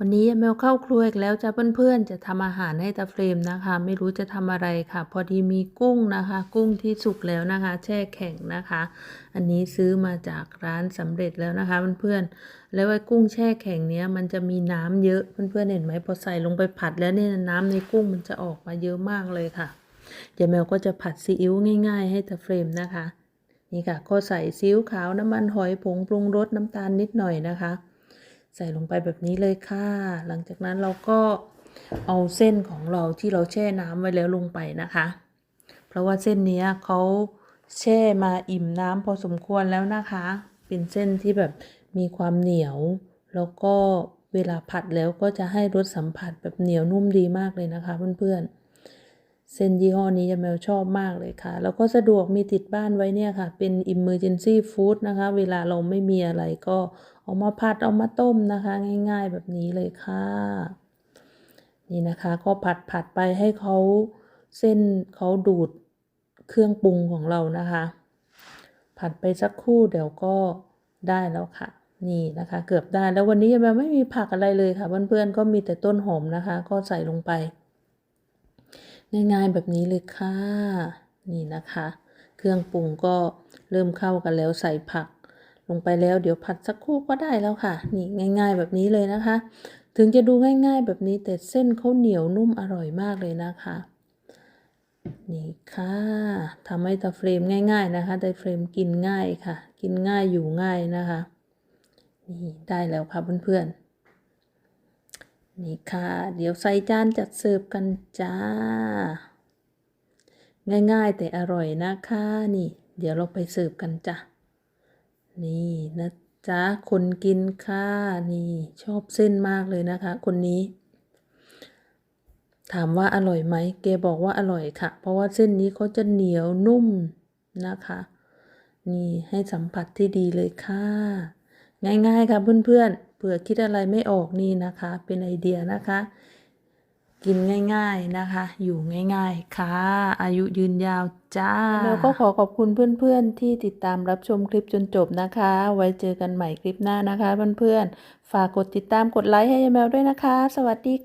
วันนี้ยายแมวเข้าครัวอีกแล้วจ้าเพื่อนๆ จะทำอาหารให้ตาเฟรมนะคะ ไม่รู้จะทำอะไรค่ะ พอดีมีกุ้งนะคะ กุ้งที่สุกแล้วนะคะ แช่แข็งนะคะ อันนี้ซื้อมาจากร้านสำเร็จแล้วนะคะเพื่อนๆแล้วไอ้กุ้งแช่แข็งเนี้ยมันจะมีน้ำเยอะเพื่อนๆเห็นไหมพอใส่ลงไปผัดแล้วเนี่ยน้ำในกุ้งมันจะออกมาเยอะมากเลยค่ะยายแมวก็จะผัดซีอิ๊วง่าย ๆ ให้ตาเฟรมนะคะ นี่ค่ะก็ใส่ซีอิ๊วขาวน้ำมันหอยผงปรุงรสน้ำตาลนิดหน่อยนะคะ ใส่ลงไปแบบนี้เลยค่ะ หลังจากนั้นเราก็เอาเส้นของเราที่เราแช่น้ำไว้แล้วลงไปนะคะ เพราะว่าเส้นนี้เขาแช่มาอิ่มน้ำพอสมควรแล้วนะคะ เป็นเส้นที่แบบมีความเหนียว แล้วก็เวลาผัดแล้วก็จะให้รสสัมผัสแบบเหนียวนุ่มดีมากเลยนะคะเพื่อนๆ เส้นยี่ห้อนี้ยาแมวชอบมากเลยค่ะ แล้วก็สะดวกมีติดบ้านไว้เนี่ยค่ะ เป็น emergency food นะคะ เวลาเราไม่มีอะไรก็เอามาผัดเอามาต้มนะคะ ง่ายๆแบบนี้เลยค่ะ นี่นะคะ ก็ผัดผัดไปให้เขาเส้นเขาดูดเครื่องปรุงของเรานะคะ ผัดไปสักครู่เดี๋ยวก็ได้แล้วค่ะ นี่นะคะ เกือบได้แล้ววันนี้ยาแมวไม่มีผักอะไรเลยค่ะ เพื่อนๆก็มีแต่ต้นหอมนะคะ ก็ใส่ลงไป ง่ายๆแบบนี้เลยค่ะ นี่นะคะ เครื่องปรุงก็เริ่มเข้ากันแล้วใส่ผัก ลงไปแล้วเดี๋ยวผัดสักครู่ก็ได้แล้วค่ะ นี่ง่าย ๆ แบบนี้เลยนะคะ ถึงจะดูง่าย ๆ แบบนี้แต่เส้นเขาเหนียวนุ่มอร่อยมากเลยนะคะนี่ค่ะทำให้ตาเฟรมง่าย ๆนะคะตาเฟรมกินง่ายค่ะ กินง่ายอยู่ง่ายนะคะ นี่ได้แล้วค่ะเพื่อนๆ นี่ค่ะ เดี๋ยวใส่จานจัดเสิร์ฟกันจ้า ง่ายๆแต่อร่อยนะคะนี่ เดี๋ยวเราไปเสิร์ฟกันจ้ะนี่นะจ๊ะคนกินค่ะนี่ชอบเส้นมากเลยนะคะ คนนี้ ถามว่าอร่อยไหมแกบอกว่าอร่อยค่ะ เพราะว่าเส้นนี้เขาจะเหนียวนุ่มนะคะ นี่ให้สัมผัสที่ดีเลยค่ะ ง่ายๆค่ะเพื่อนๆ เผื่อคิดอะไรไม่ออกนี่นะคะ เป็นไอเดียนะคะ กินง่าย ๆนะคะ อยู่ง่าย ๆ ค่ะ อายุยืนยาวจ้า แล้วก็ขอขอบคุณเพื่อนๆ ที่ติดตามรับชมคลิปจนจบนะคะ ไว้เจอกันใหม่คลิปหน้านะคะเพื่อนๆ ฝากกดติดตามกดไลค์ให้ยายแมวด้วยนะคะ สวัสดีค่ะ